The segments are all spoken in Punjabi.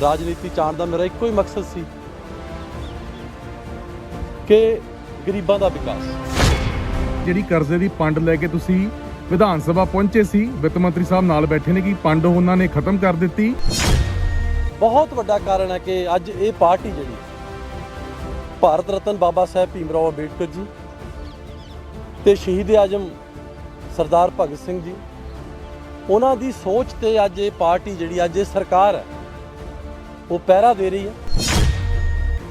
ਰਾਜਨੀਤੀ ਚਾਣ ਦਾ ਮੇਰਾ ਇੱਕੋ ਹੀ ਮਕਸਦ ਸੀ ਕਿ ਗਰੀਬਾਂ ਦਾ ਵਿਕਾਸ। ਜਿਹੜੀ ਕਰਜ਼ੇ ਦੀ ਪੰਡ ਲੈ ਕੇ ਤੁਸੀਂ ਵਿਧਾਨ ਸਭਾ ਪਹੁੰਚੇ ਸੀ ਵਿੱਤ ਮੰਤਰੀ ਸਾਹਿਬ ਨਾਲ ਬੈਠੇ ਨੇ ਕਿ ਪੰਡ ਉਹਨਾਂ ਨੇ ਖਤਮ ਕਰ ਦਿੱਤੀ। ਬਹੁਤ ਵੱਡਾ ਕਾਰਨ ਹੈ ਕਿ ਅੱਜ ਇਹ ਪਾਰਟੀ ਜਿਹੜੀ ਭਾਰਤ ਰਤਨ ਬਾਬਾ ਸਾਹਿਬ ਭੀਮਰਾਓ ਅੰਬੇਡਕਰ ਜੀ ਤੇ ਸ਼ਹੀਦ ਆਜਮ ਸਰਦਾਰ ਭਗਤ ਸਿੰਘ ਜੀ ਉਹਨਾਂ ਦੀ ਸੋਚ ਤੇ ਅੱਜ ਇਹ ਪਾਰਟੀ ਜਿਹੜੀ ਅੱਜ ਇਹ ਸਰਕਾਰ ਹੈ ਉਹ ਪਹਿਰਾ ਦੇ ਰਹੀ ਹੈ।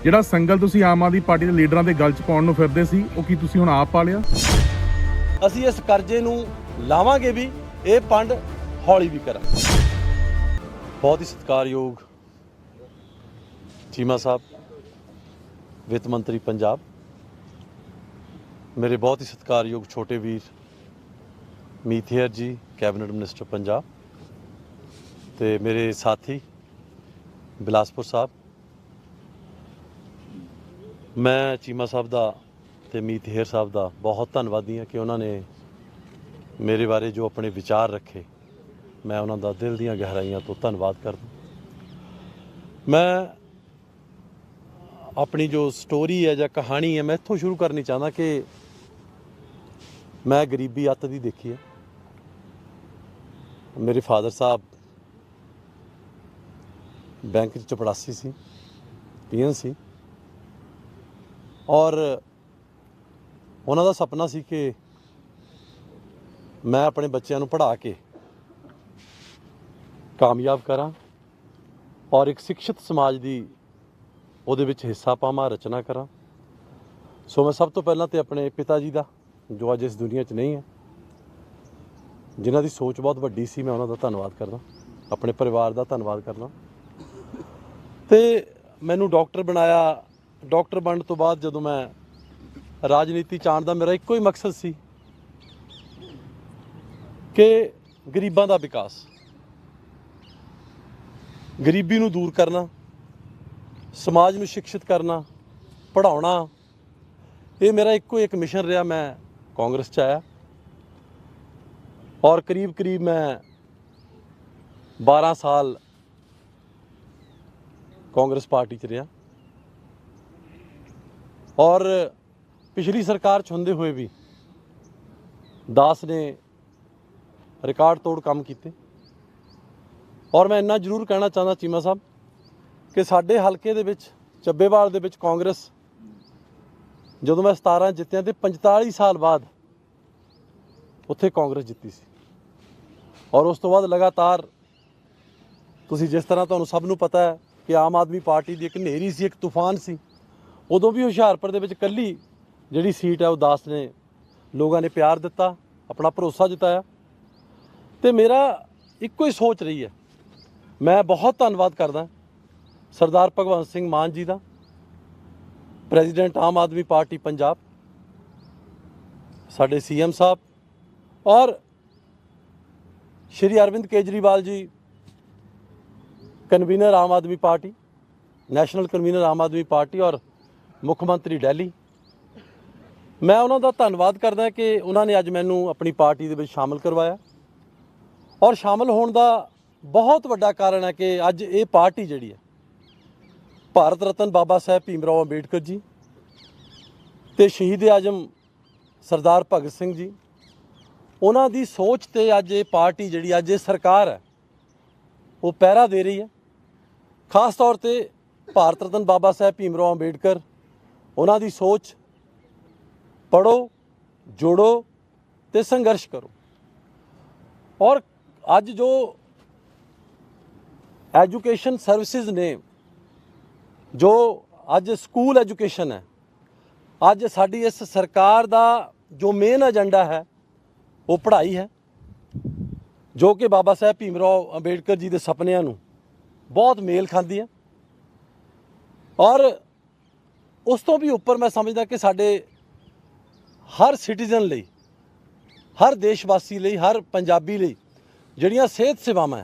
ਜਿਹੜਾ ਸੰਗਲ ਤੁਸੀਂ ਆਮ ਆਦਮੀ ਪਾਰਟੀ ਦੇ ਲੀਡਰਾਂ ਦੇ ਗਲ 'ਚ ਪਾਉਣ ਨੂੰ ਫਿਰਦੇ ਸੀ ਉਹ ਕੀ ਤੁਸੀਂ ਹੁਣ ਆਪ ਪਾ ਲਿਆ? ਅਸੀਂ ਇਸ ਕਰਜ਼ੇ ਨੂੰ ਲਾਵਾਂਗੇ ਵੀ ਇਹ ਪੰਡ ਹੌਲੀ ਵੀ ਕਰਾਂਗੇ ਬਹੁਤ ਹੀ ਸਤਿਕਾਰਯੋਗ ਚੀਮਾ ਸਾਹਿਬ ਵਿੱਤ ਮੰਤਰੀ ਪੰਜਾਬ। ਮੇਰੇ ਬਹੁਤ ਹੀ ਸਤਿਕਾਰਯੋਗ ਛੋਟੇ ਵੀਰ ਮੀਥੇਰ ਜੀ ਕੈਬਨਿਟ ਮਿਨਿਸਟਰ ਪੰਜਾਬ। ਤੇ ਮੇਰੇ ਸਾਥੀ ਬਿਲਾਸਪੁਰ ਸਾਹਿਬ। ਮੈਂ ਚੀਮਾ ਸਾਹਿਬ ਦਾ ਤੇ ਮੀਥੇਰ ਸਾਹਿਬ ਦਾ ਬਹੁਤ ਧੰਨਵਾਦੀ ਹਾਂ ਕਿ ਉਹਨਾਂ ਨੇ ਮੇਰੇ ਬਾਰੇ ਜੋ ਆਪਣੇ ਵਿਚਾਰ ਰੱਖੇ, ਮੈਂ ਉਹਨਾਂ ਦਾ ਦਿਲ ਦੀਆਂ ਗਹਿਰਾਈਆਂ ਤੋਂ ਧੰਨਵਾਦ ਕਰਦਾ ਮੈਂ ਆਪਣੀ ਜੋ ਸਟੋਰੀ ਹੈ ਜਾਂ ਕਹਾਣੀ ਹੈ, ਮੈਂ ਇੱਥੋਂ ਸ਼ੁਰੂ ਕਰਨੀ ਚਾਹੁੰਦਾ ਕਿ ਮੈਂ ਗਰੀਬੀ ਅੱਤ ਦੀ ਦੇਖੀ ਹੈ। ਮੇਰੇ ਫਾਦਰ ਸਾਹਿਬ ਬੈਂਕ 'ਚ ਚਪੜਾਸੀ ਸੀ, ਪੀਐਨ ਸੀ। ਔਰ ਉਹਨਾਂ ਦਾ ਸੁਪਨਾ ਸੀ ਕਿ ਮੈਂ ਆਪਣੇ ਬੱਚਿਆਂ ਨੂੰ ਪੜ੍ਹਾ ਕੇ ਕਾਮਯਾਬ ਕਰਾਂ ਔਰ ਇੱਕ ਸਿੱਖਿਅਤ ਸਮਾਜ ਦੀ ਉਹਦੇ ਵਿੱਚ ਹਿੱਸਾ ਪਾਵਾਂ, ਰਚਨਾ ਕਰਾਂ। ਸੋ ਮੈਂ ਸਭ ਤੋਂ ਪਹਿਲਾਂ ਤੇ ਆਪਣੇ ਪਿਤਾ ਜੀ ਦਾ, ਜੋ ਅੱਜ ਇਸ ਦੁਨੀਆ 'ਚ ਨਹੀਂ ਹੈ, ਜਿਨ੍ਹਾਂ ਦੀ ਸੋਚ ਬਹੁਤ ਵੱਡੀ ਸੀ, ਮੈਂ ਉਹਨਾਂ ਦਾ ਧੰਨਵਾਦ ਕਰਦਾ। ਆਪਣੇ ਪਰਿਵਾਰ ਦਾ ਧੰਨਵਾਦ ਕਰਦਾ। ਤੇ ਮੈਨੂੰ ਡਾਕਟਰ ਬਣਾਇਆ। ਡਾਕਟਰ ਬਣਨ ਤੋਂ ਬਾਅਦ ਜਦੋਂ ਮੈਂ ਰਾਜਨੀਤੀ ਚਾਣ ਦਾ ਮੇਰਾ ਇੱਕੋ ਹੀ ਮਕਸਦ ਸੀ ਕਿ ਗਰੀਬਾਂ ਦਾ ਵਿਕਾਸ। ਗਰੀਬੀ ਨੂੰ ਦੂਰ ਕਰਨਾ, ਸਮਾਜ ਨੂੰ ਸਿੱਖਿਅਤ ਕਰਨਾ, ਪੜ੍ਹਾਉਣਾ, ਇਹ ਮੇਰਾ ਇੱਕੋ ਇੱਕ ਮਿਸ਼ਨ ਰਿਹਾ। ਮੈਂ ਕਾਂਗਰਸ ਚ ਆਇਆ ਔਰ ਕਰੀਬ ਕਰੀਬ ਮੈਂ 12 ਸਾਲ ਕਾਂਗਰਸ ਪਾਰਟੀ ਚ ਰਿਹਾ। ਔਰ ਪਿਛਲੀ ਸਰਕਾਰ ਚ ਹੁੰਦੇ ਹੋਏ ਵੀ ਦਾਸ ਨੇ ਰਿਕਾਰਡ ਤੋੜ ਕੰਮ ਕੀਤੇ। ਔਰ ਮੈਂ ਇੰਨਾ ਜ਼ਰੂਰ ਕਹਿਣਾ ਚਾਹੁੰਦਾ ਚੀਮਾ ਸਾਹਿਬ ਕਿ ਸਾਡੇ ਹਲਕੇ ਦੇ ਵਿੱਚ, ਚੱਬੇਵਾਲ ਦੇ ਵਿੱਚ ਕਾਂਗਰਸ ਜਦੋਂ ਮੈਂ 17 ਜਿੱਤਿਆ ਤੇ 45 ਸਾਲ ਬਾਅਦ ਉੱਥੇ ਕਾਂਗਰਸ ਜਿੱਤੀ ਸੀ। ਔਰ ਉਸ ਤੋਂ ਬਾਅਦ ਲਗਾਤਾਰ ਤੁਸੀਂ ਜਿਸ ਤਰ੍ਹਾਂ ਤੁਹਾਨੂੰ ਸਭ ਨੂੰ ਪਤਾ ਹੈ ਕਿ ਆਮ ਆਦਮੀ ਪਾਰਟੀ ਦੀ ਇੱਕ ਹਨੇਰੀ ਸੀ, ਇੱਕ ਤੂਫਾਨ ਸੀ। ਉਦੋਂ ਵੀ ਹੁਸ਼ਿਆਰਪੁਰ ਦੇ ਵਿੱਚ ਕੱਲੀ ਜਿਹੜੀ ਸੀਟ ਹੈ, ਉਹ ਦਾਸ ਨੇ ਲੋਕਾਂ ਨੇ ਪਿਆਰ ਦਿੱਤਾ, ਆਪਣਾ ਭਰੋਸਾ ਜਤਾਇਆ। ਤੇ ਮੇਰਾ ਇੱਕੋ ਹੀ ਸੋਚ ਰਹੀ ਹੈ। ਮੈਂ ਬਹੁਤ ਧੰਨਵਾਦ ਕਰਦਾ ਸਰਦਾਰ ਭਗਵੰਤ ਸਿੰਘ ਮਾਨ ਜੀ ਦਾ, ਪ੍ਰੈਜ਼ੀਡੈਂਟ ਆਮ ਆਦਮੀ ਪਾਰਟੀ ਪੰਜਾਬ, ਸਾਡੇ ਸੀਐਮ ਸਾਹਿਬ ਔਰ Shri Arvind Kejriwal ji convener Aam Aadmi party national convener Aam Aadmi party ਔਰ ਮੁੱਖ ਮੰਤਰੀ ਦਿੱਲੀ ਮੈਂ ਉਹਨਾਂ ਦਾ ਧੰਨਵਾਦ ਕਰਦਾ ਕਿ ਉਹਨਾਂ ਨੇ ਅੱਜ ਮੈਨੂੰ ਆਪਣੀ ਪਾਰਟੀ ਦੇ ਵਿੱਚ ਸ਼ਾਮਲ ਕਰਵਾਇਆ। ਔਰ ਸ਼ਾਮਲ ਹੋਣ ਦਾ ਬਹੁਤ ਵੱਡਾ ਕਾਰਨ ਹੈ ਕਿ ਅੱਜ ਇਹ ਪਾਰਟੀ ਜਿਹੜੀ ਹੈ, ਭਾਰਤ ਰਤਨ ਬਾਬਾ ਸਾਹਿਬ ਭੀਮਰਾਓ ਅੰਬੇਡਕਰ ਜੀ ਤੇ ਸ਼ਹੀਦ ਆਜਮ ਸਰਦਾਰ ਭਗਤ ਸਿੰਘ ਜੀ, ਉਹਨਾਂ ਦੀ ਸੋਚ ਤੇ ਅੱਜ ਇਹ ਪਾਰਟੀ ਜਿਹੜੀ ਅੱਜ ਇਹ ਸਰਕਾਰ ਹੈ, ਉਹ ਪਹਿਰਾ ਦੇ ਰਹੀ ਹੈ। ਖਾਸ ਤੌਰ ਤੇ ਭਾਰਤ ਰਤਨ ਬਾਬਾ ਸਾਹਿਬ ਭੀਮਰਾਓ ਅੰਬੇਡਕਰ, ਉਹਨਾਂ ਦੀ ਸੋਚ ਪੜੋ ਜੋੜੋ ਤੇ ਸੰਘਰਸ਼ ਕਰੋ। ਔਰ ਅੱਜ ਜੋ ਐਜੂਕੇਸ਼ਨ ਸਰਵਿਸਿਜ਼ ਨੇ, ਜੋ ਅੱਜ ਸਕੂਲ ਐਜੂਕੇਸ਼ਨ ਹੈ, ਅੱਜ ਸਾਡੀ ਇਸ ਸਰਕਾਰ ਦਾ ਜੋ ਮੇਨ ਏਜੰਡਾ ਹੈ, ਉਹ ਪੜ੍ਹਾਈ ਹੈ, ਜੋ ਕਿ ਬਾਬਾ ਸਾਹਿਬ ਭੀਮਰਾਓ ਅੰਬੇਡਕਰ ਜੀ ਦੇ ਸੁਪਨਿਆਂ ਨੂੰ ਬਹੁਤ ਮੇਲ ਖਾਂਦੀ ਹੈ ਔਰ ਉਸ ਤੋਂ ਵੀ ਉੱਪਰ ਮੈਂ ਸਮਝਦਾ ਕਿ ਸਾਡੇ ਹਰ ਸਿਟੀਜ਼ਨ ਲਈ, ਹਰ ਦੇਸ਼ ਵਾਸੀ ਲਈ, ਹਰ ਪੰਜਾਬੀ ਲਈ ਜਿਹੜੀਆਂ ਸਿਹਤ ਸੇਵਾਵਾਂ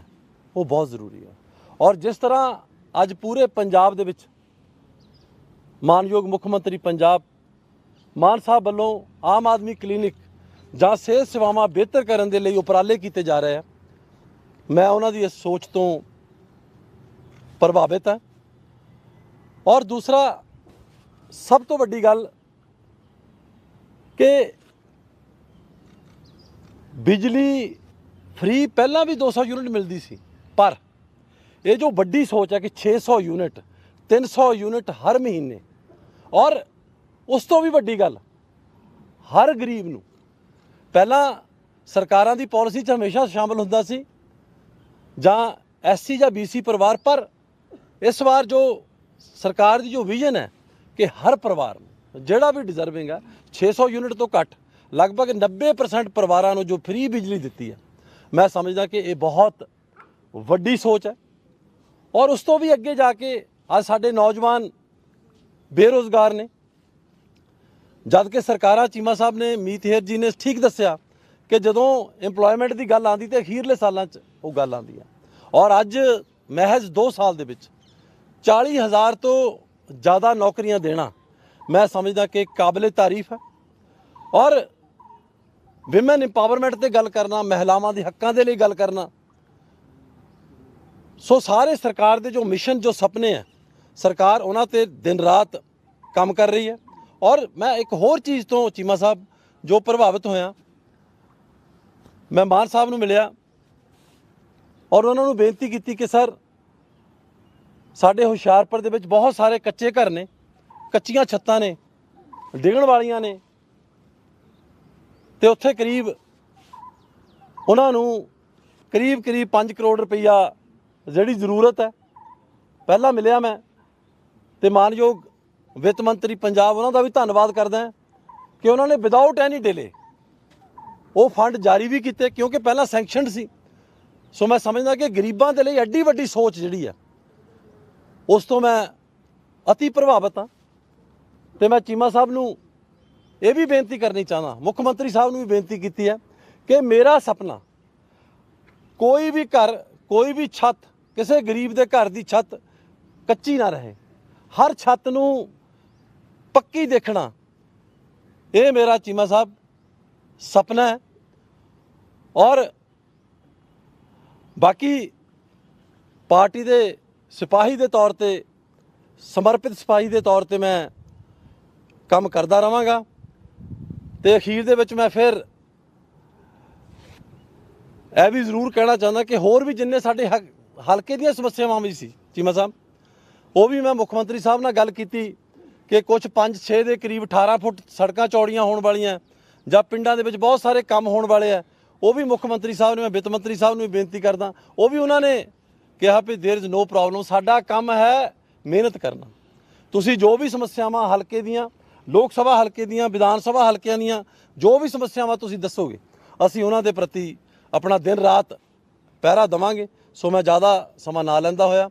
ਉਹ ਬਹੁਤ ਜ਼ਰੂਰੀ ਹੈ ਔਰ ਜਿਸ ਤਰ੍ਹਾਂ ਅੱਜ ਪੂਰੇ ਪੰਜਾਬ ਦੇ ਵਿੱਚ ਮਾਨਯੋਗ ਮੁੱਖ ਮੰਤਰੀ ਪੰਜਾਬ ਮਾਨ ਸਾਹਿਬ ਵੱਲੋਂ ਆਮ ਆਦਮੀ ਕਲੀਨਿਕ ਜਾਂ ਸਿਹਤ ਸੇਵਾਵਾਂ ਬਿਹਤਰ ਕਰਨ ਦੇ ਲਈ ਉਪਰਾਲੇ ਕੀਤੇ ਜਾ ਰਹੇ ਆ, ਮੈਂ ਉਹਨਾਂ ਦੀ ਇਸ ਸੋਚ ਤੋਂ ਪ੍ਰਭਾਵਿਤ ਹੈ। ਔਰ ਦੂਸਰਾ, ਸਭ ਤੋਂ ਵੱਡੀ ਗੱਲ ਕਿ ਬਿਜਲੀ ਫ੍ਰੀ ਪਹਿਲਾਂ ਵੀ 200 ਯੂਨਿਟ ਮਿਲਦੀ ਸੀ, ਪਰ ਇਹ ਜੋ ਵੱਡੀ ਸੋਚ ਹੈ ਕਿ 600 ਯੂਨਿਟ 300 ਯੂਨਿਟ ਹਰ ਮਹੀਨੇ, ਔਰ ਉਸ ਤੋਂ ਵੀ ਵੱਡੀ ਗੱਲ, ਹਰ ਗਰੀਬ ਨੂੰ ਪਹਿਲਾਂ ਸਰਕਾਰਾਂ ਦੀ ਪਾਲਿਸੀ 'ਚ ਹਮੇਸ਼ਾ ਸ਼ਾਮਲ ਹੁੰਦਾ ਸੀ ਜਾਂ ਐਸਸੀ ਜਾਂ ਬੀਸੀ ਪਰਿਵਾਰ, ਪਰ ਇਸ ਵਾਰ ਜੋ ਸਰਕਾਰ ਦੀ ਜੋ ਵਿਜ਼ਨ ਹੈ ਕਿ ਹਰ ਪਰਿਵਾਰ ਨੂੰ, ਜਿਹੜਾ ਵੀ ਡਿਜ਼ਰਵਿੰਗ ਹੈ 600 ਯੂਨਿਟ ਤੋਂ ਘੱਟ, ਲਗਭਗ 90% ਪਰਿਵਾਰਾਂ ਨੂੰ ਜੋ ਫ੍ਰੀ ਬਿਜਲੀ ਦਿੱਤੀ ਹੈ, ਮੈਂ ਸਮਝਦਾ ਕਿ ਇਹ ਬਹੁਤ ਵੱਡੀ ਸੋਚ ਹੈ ਔਰ ਉਸ ਤੋਂ ਵੀ ਅੱਗੇ ਜਾ ਕੇ ਅੱਜ ਸਾਡੇ ਨੌਜਵਾਨ ਬੇਰੋਜ਼ਗਾਰ ਨੇ। ਜਦ ਕਿ ਸਰਕਾਰਾਂ ਚੀਮਾ ਸਾਹਿਬ ਨੇ, ਮੀਤ ਹੇਰ ਜੀ ਨੇ ਠੀਕ ਦੱਸਿਆ ਕਿ ਜਦੋਂ EMPLOYMENT ਦੀ ਗੱਲ ਆਉਂਦੀ ਤੇ ਅਖੀਰਲੇ ਸਾਲਾਂ 'ਚ ਉਹ ਗੱਲ ਆਉਂਦੀ ਹੈ। ਔਰ ਅੱਜ ਮਹਿਜ਼ 2 ਸਾਲ ਦੇ ਵਿੱਚ 40000 ਤੋਂ ਜ਼ਿਆਦਾ ਨੌਕਰੀਆਂ ਦੇਣਾ, ਮੈਂ ਸਮਝਦਾ ਕਿ ਕਾਬਲੇ ਤਾਰੀਫ ਹੈ। ਔਰ ਵਿਮਨ ਇੰਪਾਵਰਮੈਂਟ ਤੇ ਗੱਲ ਕਰਨਾ, ਮਹਿਲਾਵਾਂ ਦੇ ਹੱਕਾਂ ਦੇ ਲਈ ਗੱਲ ਕਰਨਾ, ਸੋ ਸਾਰੇ ਸਰਕਾਰ ਦੇ ਜੋ ਮਿਸ਼ਨ ਜੋ ਸੁਪਨੇ ਹੈ, ਸਰਕਾਰ ਉਹਨਾਂ ਤੇ ਦਿਨ ਰਾਤ ਕੰਮ ਕਰ ਰਹੀ ਹੈ। ਔਰ ਮੈਂ ਇੱਕ ਹੋਰ ਚੀਜ਼ ਤੋਂ ਚੀਮਾ ਸਾਹਿਬ, ਜੋ ਪ੍ਰਭਾਵਿਤ ਹੋਇਆ, ਮੈਂ ਮਾਨ ਸਾਹਿਬ ਨੂੰ ਮਿਲਿਆ ਔਰ ਉਹਨਾਂ ਨੂੰ ਬੇਨਤੀ ਕੀਤੀ ਕਿ ਸਰ ਸਾਡੇ ਹੁਸ਼ਿਆਰਪੁਰ ਦੇ ਵਿੱਚ ਬਹੁਤ ਸਾਰੇ ਕੱਚੇ ਘਰ ਨੇ, ਕੱਚੀਆਂ ਛੱਤਾਂ ਨੇ, ਡਿੱਗਣ ਵਾਲੀਆਂ ਨੇ। ਤੇ ਉੱਥੇ ਕਰੀਬ ਉਹਨਾਂ ਨੂੰ ਕਰੀਬ ਕਰੀਬ 5 ਕਰੋੜ ਰੁਪਈਆ ਜਿਹੜੀ ਜ਼ਰੂਰਤ ਹੈ, ਪਹਿਲਾਂ ਮਿਲਿਆ ਮੈਂ। ਤੇ ਮਾਨਯੋਗ ਵਿੱਤ ਮੰਤਰੀ ਪੰਜਾਬ, ਉਹਨਾਂ ਦਾ ਵੀ ਧੰਨਵਾਦ ਕਰਦਾ ਕਿ ਉਹਨਾਂ ਨੇ ਵਿਦਆਊਟ ਐਨੀ ਡਿਲੇ ਉਹ ਫੰਡ ਜਾਰੀ ਵੀ ਕੀਤੇ, ਕਿਉਂਕਿ ਪਹਿਲਾਂ ਸੈਂਕਸ਼ਨਡ ਸੀ। ਸੋ ਮੈਂ ਸਮਝਦਾ ਕਿ ਗਰੀਬਾਂ ਦੇ ਲਈ ਐਡੀ ਵੱਡੀ ਸੋਚ ਜਿਹੜੀ ਹੈ ਉਸ ਤੋਂ ਮੈਂ ਅਤੀ ਪ੍ਰਭਾਵਿਤ ਹਾਂ ਤੇ ਮੈਂ ਚੀਮਾ ਸਾਹਿਬ ਨੂੰ ਇਹ ਵੀ ਬੇਨਤੀ ਕਰਨੀ ਚਾਹਨਾ ਮੁੱਖ ਮੰਤਰੀ ਸਾਹਿਬ ਨੂੰ ਵੀ ਬੇਨਤੀ ਕੀਤੀ ਹੈ ਕਿ ਮੇਰਾ ਸੁਪਨਾ ਕੋਈ ਵੀ ਘਰ, ਕੋਈ ਵੀ ਛੱਤ, ਕਿਸੇ ਗਰੀਬ ਦੇ ਘਰ ਦੀ ਛੱਤ ਕੱਚੀ ਨਾ ਰਹੇ। ਹਰ ਛੱਤ ਨੂੰ ਪੱਕੀ ਦੇਖਣਾ, ਇਹ ਮੇਰਾ ਚੀਮਾ ਸਾਹਿਬ ਸੁਪਨਾ ਹੈ। ਔਰ ਬਾਕੀ ਪਾਰਟੀ ਦੇ ਸਿਪਾਹੀ ਦੇ ਤੌਰ ਤੇ, ਸਮਰਪਿਤ ਸਿਪਾਹੀ ਦੇ ਤੌਰ ਤੇ ਮੈਂ ਕੰਮ ਕਰਦਾ ਰਵਾਂਗਾ ਤੇ ਅਖੀਰ ਦੇ ਵਿੱਚ ਮੈਂ ਫਿਰ ਇਹ ਵੀ ਜ਼ਰੂਰ ਕਹਿਣਾ ਚਾਹੁੰਦਾ ਕਿ ਹੋਰ ਵੀ ਜਿੰਨੇ ਸਾਡੇ ਹਕ- ਹਲਕੇ ਦੀਆਂ ਸਮੱਸਿਆਵਾਂ ਵੀ ਸੀ, ਚੀਮਾ ਸਾਹਿਬ, ਉਹ ਵੀ ਮੈਂ ਮੁੱਖ ਮੰਤਰੀ ਸਾਹਿਬ ਨਾਲ ਗੱਲ ਕੀਤੀ ਕਿ ਕੁਝ 5-6 ਦੇ ਕਰੀਬ 18 ਫੁੱਟ ਸੜਕਾਂ ਚੌੜੀਆਂ ਹੋਣ ਵਾਲੀਆਂ, ਜਾਂ ਪਿੰਡਾਂ ਦੇ ਵਿੱਚ ਬਹੁਤ ਸਾਰੇ ਕੰਮ ਹੋਣ ਵਾਲੇ ਆ, ਉਹ ਵੀ ਮੁੱਖ ਮੰਤਰੀ ਸਾਹਿਬ ਨੂੰ ਮੈਂ ਵਿੱਤ ਮੰਤਰੀ ਸਾਹਿਬ ਨੂੰ ਵੀ ਬੇਨਤੀ ਕਰਦਾ, ਉਹ ਵੀ ਉਹਨਾਂ ਨੇ ਕਿਹਾ ਵੀ देयर इज नो ਪ੍ਰੋਬਲਮ ਸਾਡਾ ਕੰਮ ਹੈ ਮਿਹਨਤ ਕਰਨਾ ਤੁਸੀਂ ਜੋ ਵੀ ਸਮੱਸਿਆਵਾਂ ਹਲਕੇ ਦੀਆਂ ਲੋਕ ਸਭਾ ਹਲਕੇ ਦੀਆਂ ਵਿਧਾਨ ਸਭਾ ਹਲਕਿਆਂ ਦੀਆਂ ਜੋ ਵੀ ਸਮੱਸਿਆਵਾਂ ਤੁਸੀਂ ਦੱਸੋਗੇ ਅਸੀਂ ਉਹਨਾਂ ਦੇ ਪ੍ਰਤੀ ਆਪਣਾ ਦਿਨ ਰਾਤ ਪਹਿਰਾ ਦਵਾਂਗੇ ਸੋ ਮੈਂ ਜ਼ਿਆਦਾ ਸਮਾਂ ਨਾ ਲੈਂਦਾ ਹੋਇਆ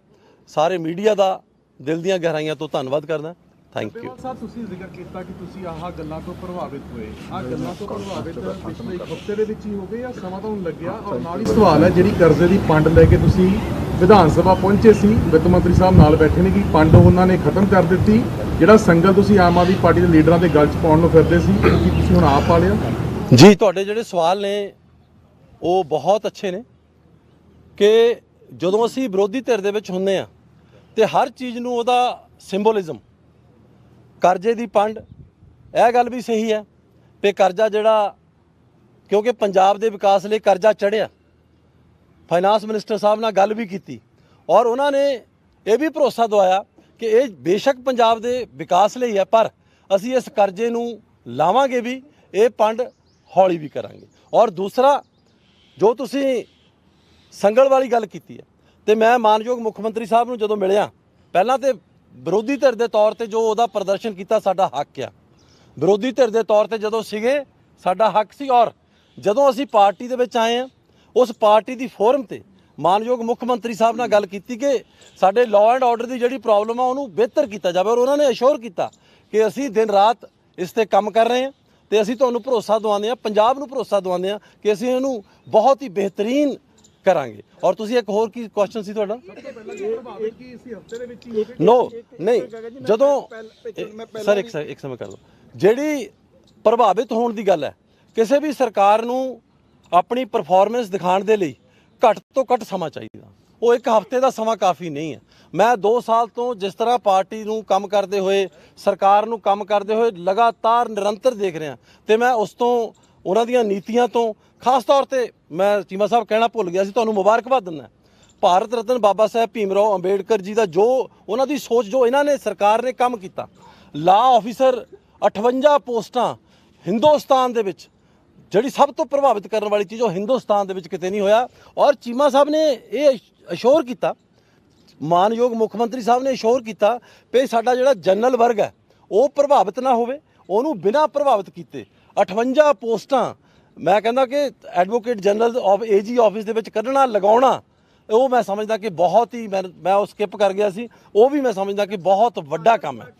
ਸਾਰੇ ਮੀਡੀਆ ਦਾ ਦਿਲ ਦੀਆਂ ਗਹਿਰਾਈਆਂ ਤੋਂ ਧੰਨਵਾਦ ਕਰਦਾ ਥੈਂਕ ਯੂ ਬੇਵਾਲ ਸਾਹਿਬ ਤੁਸੀਂ ਜ਼ਿਕਰ ਕੀਤਾ ਕਿ ਤੁਸੀਂ ਆਹ ਗੱਲਾਂ ਤੋਂ ਪ੍ਰਭਾਵਿਤ ਹੋਏ ਆਹ ਗੱਲਾਂ ਤੋਂ ਪ੍ਰਭਾਵਿਤ ਪਿਛਲੇ ਇੱਕ ਹਫ਼ਤੇ ਦੇ ਵਿੱਚ ਹੀ ਹੋ ਗਏ ਜਾਂ ਸਮਾਂ ਤੁਹਾਨੂੰ ਲੱਗਿਆ ਔਰ ਨਾਲ ਹੀ ਸਵਾਲ ਹੈ ਜਿਹੜੀ ਕਰਜ਼ੇ ਦੀ ਪੰਡ ਲੈ ਕੇ ਤੁਸੀਂ ਵਿਧਾਨ ਸਭਾ ਪਹੁੰਚੇ ਸੀ, ਵਿੱਤ ਮੰਤਰੀ ਸਾਹਿਬ ਨਾਲ ਬੈਠੇ ਨੇ ਕਿ ਪੰਡ ਉਹਨਾਂ ਨੇ ਖਤਮ ਕਰ ਦਿੱਤੀ। ਜਿਹੜਾ ਸੰਗਲ ਤੁਸੀਂ ਆਮ ਆਦਮੀ ਪਾਰਟੀ ਦੇ ਲੀਡਰਾਂ ਦੇ ਗਲ 'ਚ ਪਾਉਣ ਨੂੰ ਫਿਰਦੇ ਸੀ ਉਹ ਤੁਸੀਂ ਹੁਣ ਆਪ ਪਾ ਲਿਆ? ਜੀ, ਤੁਹਾਡੇ ਜਿਹੜੇ ਸਵਾਲ ਨੇ, ਉਹ ਬਹੁਤ ਅੱਛੇ ਨੇ ਕਿ ਜਦੋਂ ਅਸੀਂ ਵਿਰੋਧੀ ਧਿਰ ਦੇ ਵਿੱਚ ਹੁੰਨੇ ਆ ਤੇ ਹਰ ਚੀਜ਼ ਨੂੰ ਉਹਦਾ ਸਿੰਬੋਲਿਜ਼ਮ, ਕਰਜ਼ੇ ਦੀ ਪੰਡ, ਇਹ ਗੱਲ ਵੀ ਸਹੀ ਹੈ ਕਿ ਕਰਜ਼ਾ ਜਿਹੜਾ, ਕਿਉਂਕਿ ਪੰਜਾਬ ਦੇ ਵਿਕਾਸ ਲਈ ਕਰਜ਼ਾ ਚੜਿਆ ਫਾਈਨਾਂਸ ਮਿਨਿਸਟਰ ਸਾਹਿਬ ਨਾਲ ਗੱਲ ਵੀ ਕੀਤੀ ਔਰ ਉਹਨਾਂ ਨੇ ਇਹ ਵੀ ਭਰੋਸਾ ਦਵਾਇਆ ਕਿ ਇਹ ਬੇਸ਼ੱਕ ਪੰਜਾਬ ਦੇ ਵਿਕਾਸ ਲਈ ਹੈ, ਪਰ ਅਸੀਂ ਇਸ ਕਰਜ਼ੇ ਨੂੰ ਲਾਵਾਂਗੇ ਵੀ, ਇਹ ਪੰਡ ਹੌਲੀ ਵੀ ਕਰਾਂਗੇ। ਔਰ ਦੂਸਰਾ, ਜੋ ਤੁਸੀਂ ਸੰਗਲ ਵਾਲੀ ਗੱਲ ਕੀਤੀ ਹੈ, ਤੇ ਮੈਂ ਮਾਨਯੋਗ ਮੁੱਖ ਮੰਤਰੀ ਸਾਹਿਬ ਨੂੰ ਜਦੋਂ ਮਿਲਿਆ, ਪਹਿਲਾਂ ਤੇ ਵਿਰੋਧੀ ਧਿਰ ਦੇ ਤੌਰ ਤੇ ਜੋ ਉਹਦਾ ਪ੍ਰਦਰਸ਼ਨ ਕੀਤਾ, ਸਾਡਾ ਹੱਕ ਆ। ਵਿਰੋਧੀ ਧਿਰ ਦੇ ਤੌਰ ਤੇ ਜਦੋਂ ਸੀਗੇ, ਸਾਡਾ ਹੱਕ ਸੀ ਔਰ ਜਦੋਂ ਅਸੀਂ ਪਾਰਟੀ ਦੇ ਵਿੱਚ ਆਏ ਆ ਉਸ ਪਾਰਟੀ ਦੀ ਫੋਰਮ ਤੇ ਮਾਨਯੋਗ ਮੁੱਖ ਮੰਤਰੀ ਸਾਹਿਬ ਨਾਲ ਗੱਲ ਕੀਤੀ ਕਿ ਸਾਡੇ ਲਾਅ ਐਂਡ ਆਰਡਰ ਦੀ ਜਿਹੜੀ ਪ੍ਰੋਬਲਮ ਆ, ਉਹਨੂੰ ਬਿਹਤਰ ਕੀਤਾ ਜਾਵੇ ਔਰ ਉਹਨਾਂ ਨੇ ਅਸ਼ੋਰ ਕੀਤਾ ਕਿ ਅਸੀਂ ਦਿਨ ਰਾਤ ਇਸ ਤੇ ਕੰਮ ਕਰ ਰਹੇ ਹਾਂ ਤੇ ਅਸੀਂ ਤੁਹਾਨੂੰ ਭਰੋਸਾ ਦਵਾਉਂਦੇ ਹਾਂ, ਪੰਜਾਬ ਨੂੰ ਭਰੋਸਾ ਦਵਾਉਂਦੇ ਹਾਂ ਕਿ ਅਸੀਂ ਇਹਨੂੰ ਬਹੁਤ ਹੀ ਬਿਹਤਰੀਨ ਕਰਾਂਗੇ। ਔਰ ਤੁਸੀਂ ਇੱਕ ਹੋਰ ਕੀ ਕੁਐਸਚਨ ਸੀ ਤੁਹਾਡਾ? ਨੋ ਨਹੀਂ, ਜਦੋਂ ਸਰ ਇੱਕ ਇੱਕ ਸਮੇਂ ਕਰ ਲਓ। ਜਿਹੜੀ ਪ੍ਰਭਾਵਿਤ ਹੋਣ ਦੀ ਗੱਲ ਹੈ, ਕਿਸੇ ਵੀ ਸਰਕਾਰ ਨੂੰ ਆਪਣੀ ਪਰਫਾਰਮੈਂਸ ਦਿਖਾਉਣ ਦੇ ਲਈ ਘੱਟ ਤੋਂ ਘੱਟ ਸਮਾਂ ਚਾਹੀਦਾ। ਉਹ ਇੱਕ ਹਫ਼ਤੇ ਦਾ ਸਮਾਂ ਕਾਫੀ ਨਹੀਂ ਹੈ। ਮੈਂ 2 ਸਾਲ ਤੋਂ ਜਿਸ ਤਰ੍ਹਾਂ ਪਾਰਟੀ ਨੂੰ ਕੰਮ ਕਰਦੇ ਹੋਏ, ਸਰਕਾਰ ਨੂੰ ਕੰਮ ਕਰਦੇ ਹੋਏ ਲਗਾਤਾਰ ਨਿਰੰਤਰ ਦੇਖ ਰਿਹਾ ਤੇ ਮੈਂ ਉਸ ਤੋਂ, ਉਹਨਾਂ ਦੀਆਂ ਨੀਤੀਆਂ ਤੋਂ ਖਾਸ ਤੌਰ ਤੇ ਮੈਂ ਚੀਮਾ ਸਾਹਿਬ ਕਹਿਣਾ ਭੁੱਲ ਗਿਆ ਸੀ, ਤੁਹਾਨੂੰ ਮੁਬਾਰਕਬਾਦ ਦਿੰਦਾ ਭਾਰਤ ਰਤਨ ਬਾਬਾ ਸਾਹਿਬ ਭੀਮਰਾਓ ਅੰਬੇਡਕਰ ਜੀ ਦਾ ਜੋ, ਉਹਨਾਂ ਦੀ ਸੋਚ ਜੋ ਇਹਨਾਂ ਨੇ, ਸਰਕਾਰ ਨੇ ਕੰਮ ਕੀਤਾ। ਲਾ ਆਫੀਸਰ 58 ਪੋਸਟਾਂ ਹਿੰਦੁਸਤਾਨ ਦੇ ਵਿੱਚ ਜਿਹੜੀ ਸਭ ਤੋਂ ਪ੍ਰਭਾਵਿਤ ਕਰਨ ਵਾਲੀ ਚੀਜ਼ ਉਹ ਹਿੰਦੁਸਤਾਨ ਦੇ ਵਿੱਚ ਕਿਤੇ ਨਹੀਂ ਹੋਇਆ। ਔਰ ਚੀਮਾ ਸਾਹਿਬ ਨੇ ਇਹ ਅਸ਼ੋਰ ਕੀਤਾ। ਮਾਨਯੋਗ ਮੁੱਖ ਮੰਤਰੀ ਸਾਹਿਬ ਨੇ ਅਸ਼ੋਰ ਕੀਤਾ ਕਿ ਸਾਡਾ ਜਿਹੜਾ ਜਨਰਲ ਵਰਗ ਹੈ, ਉਹ ਪ੍ਰਭਾਵਿਤ ਨਾ ਹੋਵੇ। ਉਹਨੂੰ ਬਿਨਾਂ ਪ੍ਰਭਾਵਿਤ ਕੀਤੇ 58 ਪੋਸਟਾਂ, ਮੈਂ ਕਹਿੰਦਾ ਕਿ advocate general of AG office ਦੇ ਵਿੱਚ ਕੱਢਣਾ, ਲਗਾਉਣਾ, ਉਹ ਮੈਂ ਸਮਝਦਾ ਕਿ ਬਹੁਤ ਹੀ ਮੈਂ ਮੈਂ ਉਹ ਸਕਿਪ ਕਰ ਗਿਆ ਸੀ। ਉਹ ਵੀ ਮੈਂ ਸਮਝਦਾ ਕਿ ਬਹੁਤ ਵੱਡਾ ਕੰਮ ਹੈ।